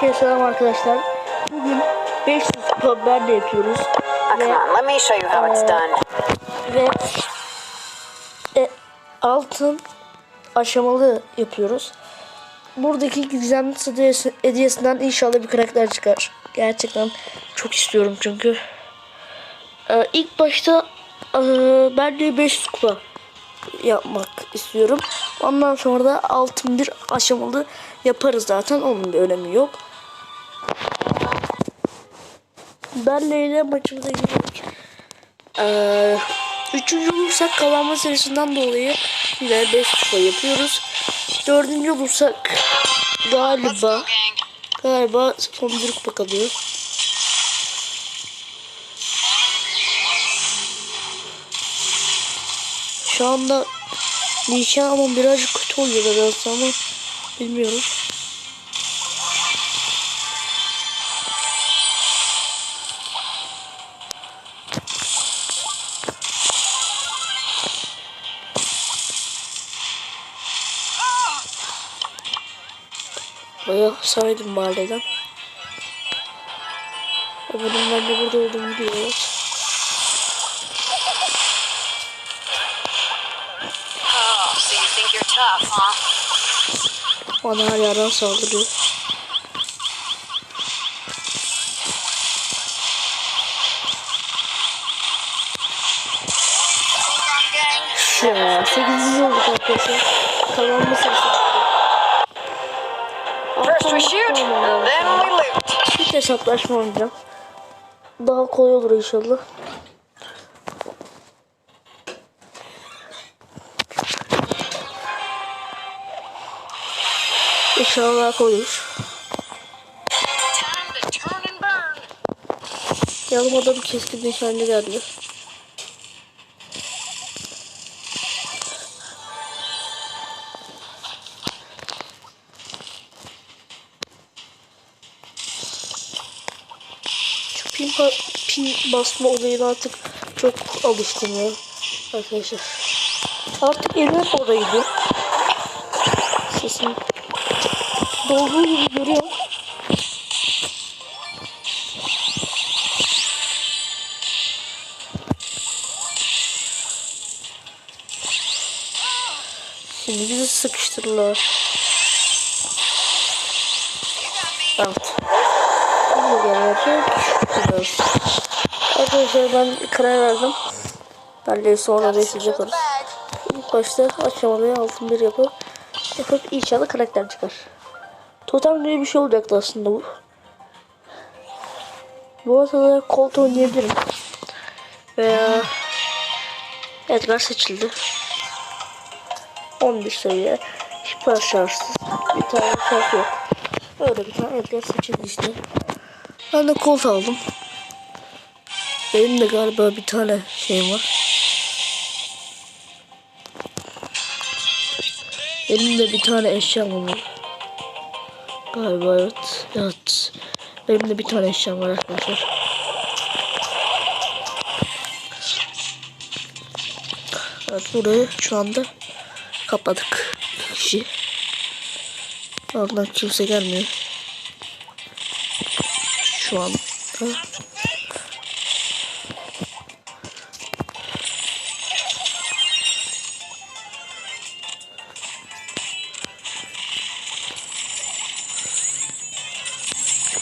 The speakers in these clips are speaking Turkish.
Herkese selam arkadaşlar. Bugün 500 pöber de yapıyoruz. On, let me show you how it's done. Ve e, altın aşamalı yapıyoruz. Buradaki gizemli hediyesi- hediyesinden inşallah bir karakter çıkar. Gerçekten çok istiyorum çünkü. Ee, ilk başta e, ben de 500 kupa yapmak istiyorum. Ondan sonra da altın bir aşamalı yaparız zaten. Onun bir önemi yok. Benle ile maçımıza girdik. Ee, üçüncü olursak kazanma serisinden dolayı yine 5 kupa yapıyoruz. Dördüncü olursak galiba galiba son bir kupa kalıyor. Şu anda nişan ama birazcık kötü oluyor nedense ama bilmiyorum. Bayağı saydım mahalleden. Bunun ben de burada olduğumu biliyorlar. Oh? Bana her yerden saldırıyor. Ya 8. olduk arkadaşlar. Kazanma sırası. First we shoot, then we loot. Hiç hesaplaşma oynayacağım. Daha kolay olur inşallah. İnşallah daha kolay olur. Time to turn and burn. Yanım adam keskin nişancı geldi. Basma olayına artık çok alıştım ya arkadaşlar. Artık evime oraydı. Sesim dolduğu gibi görüyorum. Şimdi bizi sıkıştırırlar. Evet. Bu gelecek. Gidiyoruz. Arkadaşlar ben karar verdim. De sonra beşinci yaparız. İlk başta aşamalı altın bir yapıp yapıp inşallah karakter çıkar. Totem diye bir şey olacaktı aslında bu. Bu arada Colt oynayabilirim. Veya Edgar seçildi. 11 seviye. Hiper şarjsız. Bir tane şarj yok. Öyle bir tane Edgar seçildi işte. Ben de Colt aldım. Benim de galiba bir tane şeyim var. Benim de bir tane eşyam var. Galiba evet. Evet. Benim de bir tane eşyam var arkadaşlar. Evet burayı şu anda kapadık. Kişi. Oradan kimse gelmiyor. Şu anda.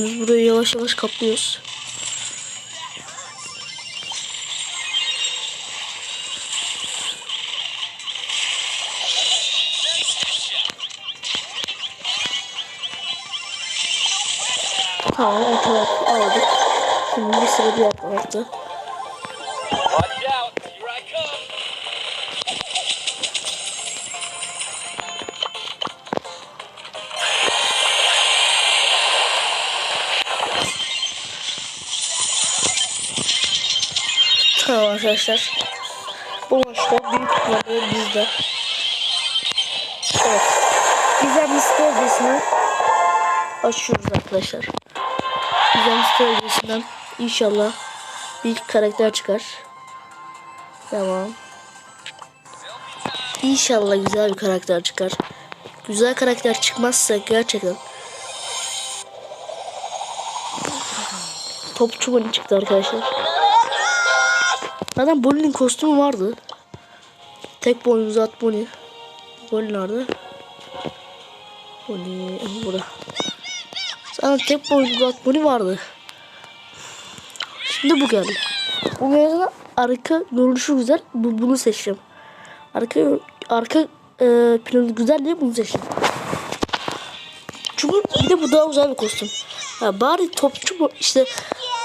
Şimdi burayı yavaş yavaş kaplıyoruz. Tamam o tarafı aldık. Şimdi bir sıra diğer tarafta. Arkadaşlar. Bu maçta büyük ihtimalle bizde. Evet. Gizem stratejisini açıyoruz arkadaşlar. Gizem stratejisinden inşallah bir karakter çıkar. Tamam. İnşallah güzel bir karakter çıkar. Güzel karakter çıkmazsa gerçekten topçu çıktı arkadaşlar. Zaten Bonnie'nin kostümü vardı. Tek boynuzlu at Bonnie. Bonnie nerede? Bonnie burada. Zaten tek boynuzlu at Bonnie vardı. Şimdi bu geldi. Bu mevzuda arka görünüşü güzel. Bu, bunu seçeceğim. Arka arka e, planı güzel diye bunu seçtim. Çünkü bir de bu daha güzel bir kostüm. Ya bari topçu işte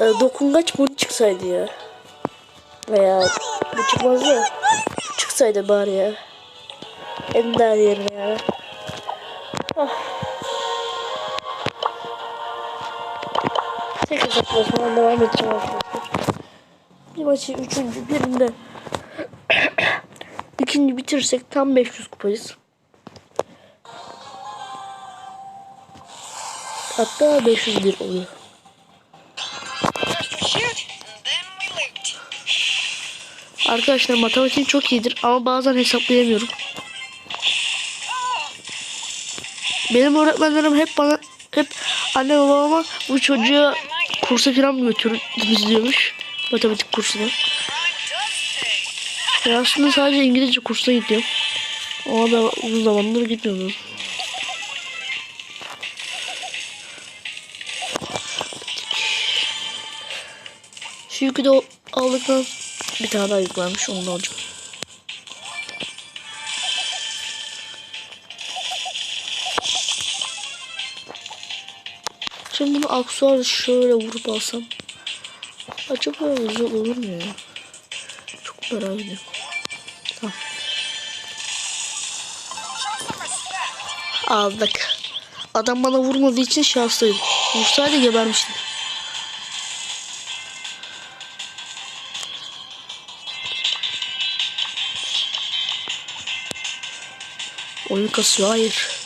e, dokungaç bunu çıksaydı ya. Veya bu çıkmazdı ya. Çıksaydı bari ya. Ender yerine ya. Ah. Tek hesaplaşmadan devam edeceğim arkadaşlar. Bir maçı üçüncü birinde ikinci bitirirsek tam 500 kupayız. Hatta 501 oluyor. Arkadaşlar matematiğim çok iyidir ama bazen hesaplayamıyorum. Benim öğretmenlerim hep bana hep anne babama bu çocuğa kursa falan mı götürdünüz diyormuş. Matematik kursuna. Ben aslında sadece İngilizce kursuna gidiyorum. Ona da uzun zamandır gitmiyorum. Şu yükü de o- aldıktan bir tane daha yük varmış onu da alacağım. Şimdi bunu aksuarla şöyle vurup alsam. Acaba güzel olur mu ya? Çok merak ediyorum. Aldık. Adam bana vurmadığı için şanslıydım. Vursaydı gebermiştim. Oyun kasıyor. Hayır.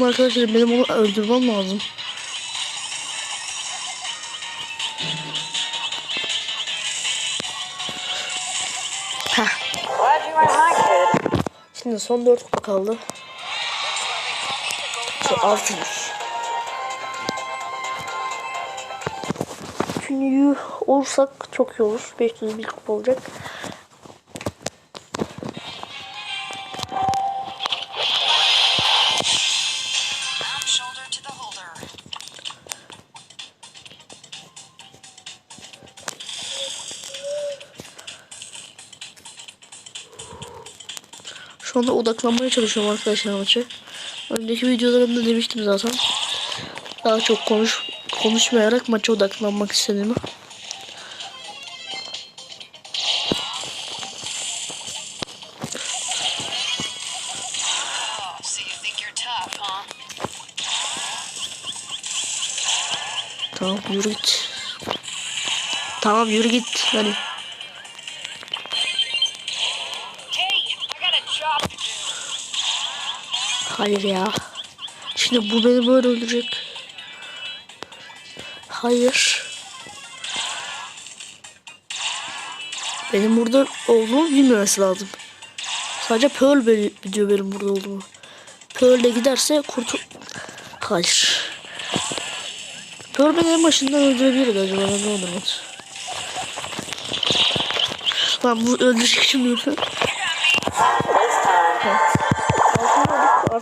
Şu anda arkadaşlar benim onu öldürmem lazım. Şimdi son 4 kupa kaldı. Şey 6. Üçüncü olursak çok iyi olur. 501 kupa olacak. Şu odaklanmaya çalışıyorum arkadaşlar maça. Önceki videolarımda demiştim zaten. Daha çok konuş konuşmayarak maça odaklanmak istediğimi. Tamam yürü git. Tamam yürü git. Hani hayır ya. Şimdi bu beni böyle öldürecek. Hayır. Benim burada olduğumu bilmemesi lazım. Sadece Pearl bili- biliyor benim burada olduğumu. Pearl de giderse kurtul... Hayır. Pearl beni en başından öldürebilirdi acaba ne olur Lan bu öldürecek şimdi. This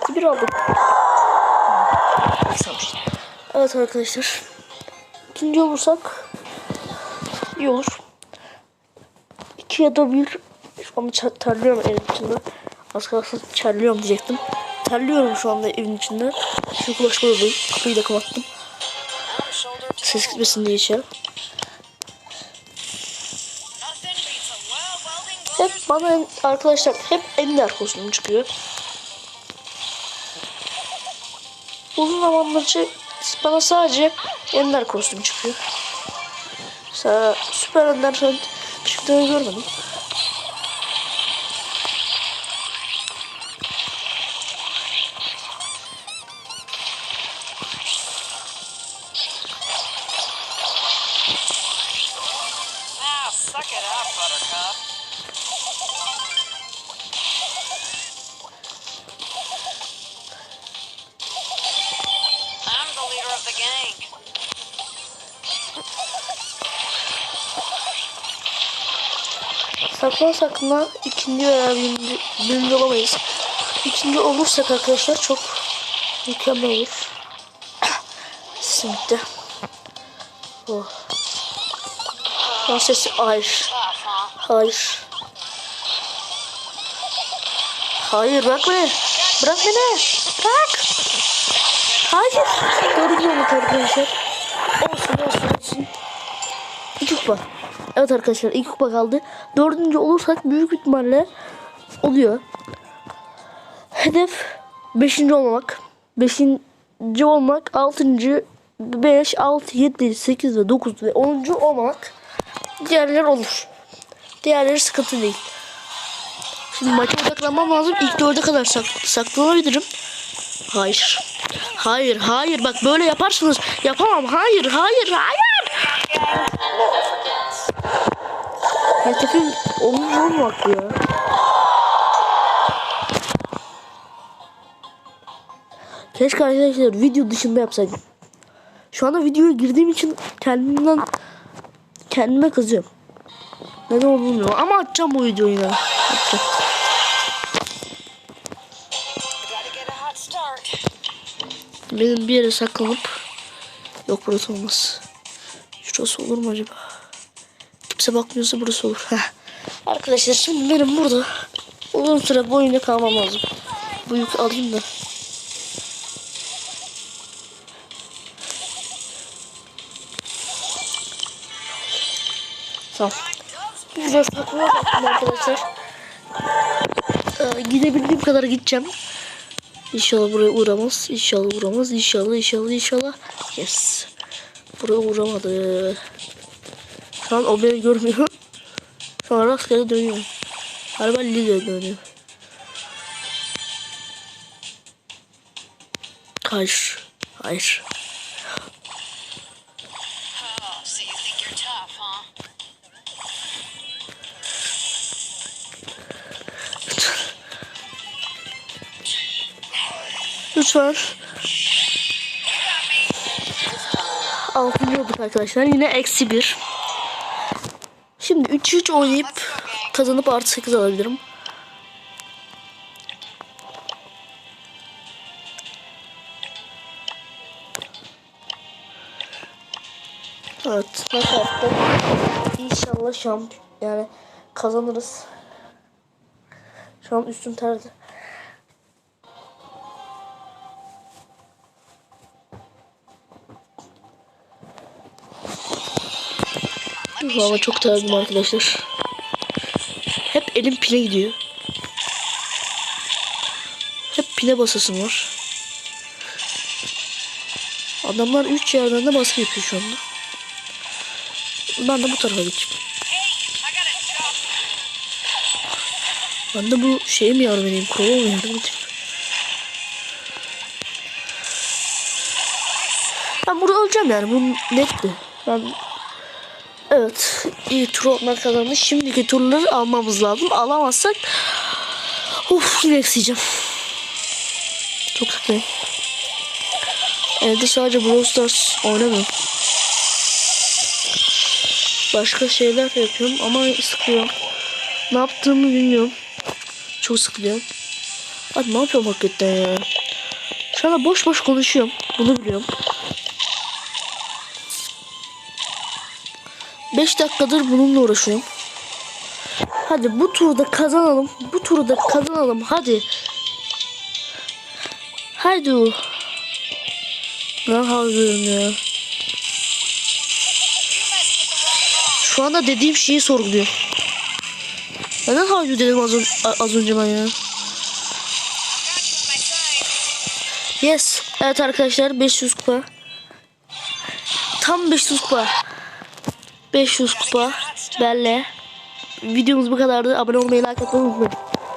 2-1 olduk. Evet arkadaşlar. İkinci olursak iyi olur. 2 ya da 1 şu anda terliyorum evin içinde. Az kalsın terliyorum diyecektim. Terliyorum şu anda evin içinde. Şu kulaç koydum. Kapıyı da kapattım. Ses gitmesin diye içeri. Hep bana arkadaşlar hep Ender kostümü çıkıyor. Uzun zamandır bana sadece Ender kostüm çıkıyor. Mesela Süper Ender çıktığını görmedim. Saklan saklan ikinci veya birinci, birinci olamayız. İkinci olursak arkadaşlar çok mükemmel olur. Sesim bitti. Oh. Lan sesi hayır. Hayır. Hayır bırak beni. Bırak beni. Bırak. Hayır. Dördüncü olduk arkadaşlar. Olsun olsun olsun. İki kupa. Evet arkadaşlar iki kupa kaldı. Dördüncü olursak büyük ihtimalle oluyor. Hedef beşinci olmak. Beşinci olmak. Altıncı. Beş, altı, yedi, sekiz ve dokuz ve onuncu olmak. Diğerleri olur. Diğerleri sıkıntı değil. Şimdi maça odaklanmam lazım. İlk dörde kadar sak saklanabilirim. Hayır. Hayır, hayır. Bak böyle yaparsınız. Yapamam. Hayır, hayır, hayır. Hedefim olumlu olmak ya. Keşke arkadaşlar video dışında yapsaydım. Şu anda videoya girdiğim için kendimden kendime kızıyorum. Neden olduğunu bilmiyorum ama atacağım bu videoyu yine. Atacağım. Gotta get a hot start. Benim bir yere saklanıp yok burası olmaz. Şurası olur mu acaba? Kimse bakmıyorsa burası olur. Arkadaşlar şimdi benim burada uzun süre boyunca kalmam lazım. Bu yükü alayım da. Tamam. Saklamaya baktım arkadaşlar. Ee, gidebildiğim kadar gideceğim. İnşallah buraya uğramaz. İnşallah uğramaz. İnşallah inşallah inşallah. Yes. Buraya uğramadı. Şu an o beni görmüyor. An rastgele dönüyor. Galiba Lille dönüyor. Hayır. Hayır. Lütfen. Altıncı olduk arkadaşlar. Yine eksi bir. Şimdi 3-3 oynayıp kazanıp artı 8 alabilirim. Evet. Nakavtta inşallah şamp yani kazanırız. Şu an üstüm terdi. Valla çok terledim arkadaşlar. Hep elim pile gidiyor. Hep pile basasım var. Adamlar 3 yerden de baskı yapıyor şu anda. Ben de bu tarafa geçeyim. Ben de bu şeyi mi yardım edeyim? Kova mı yardım edeyim? Ben burada öleceğim yani. Bu netti. Ben Evet. iyi tur olmak kazandı. Şimdiki turları almamız lazım. Alamazsak Uf yine eksiyeceğim. Çok sıkıntı. Evde sadece Brawl Stars oynamıyorum. Başka şeyler yapıyorum ama sıkıyorum. Ne yaptığımı bilmiyorum. Çok sıkılıyorum. Hadi ne yapıyorum hakikaten ya. Şu anda boş boş konuşuyorum. Bunu biliyorum. 5 dakikadır bununla uğraşıyorum. Hadi bu turda kazanalım. Bu turda kazanalım. Hadi. Hadi. Ne yapıyorum ya. Şu anda dediğim şeyi sorguluyor. Neden hayır dedim az, az önce ben ya. Yes. Evet arkadaşlar 500 kupa. Tam 500 kupa. 500 kupa. Benle. Videomuz bu kadardı. Abone olmayı, like atmayı unutmayın.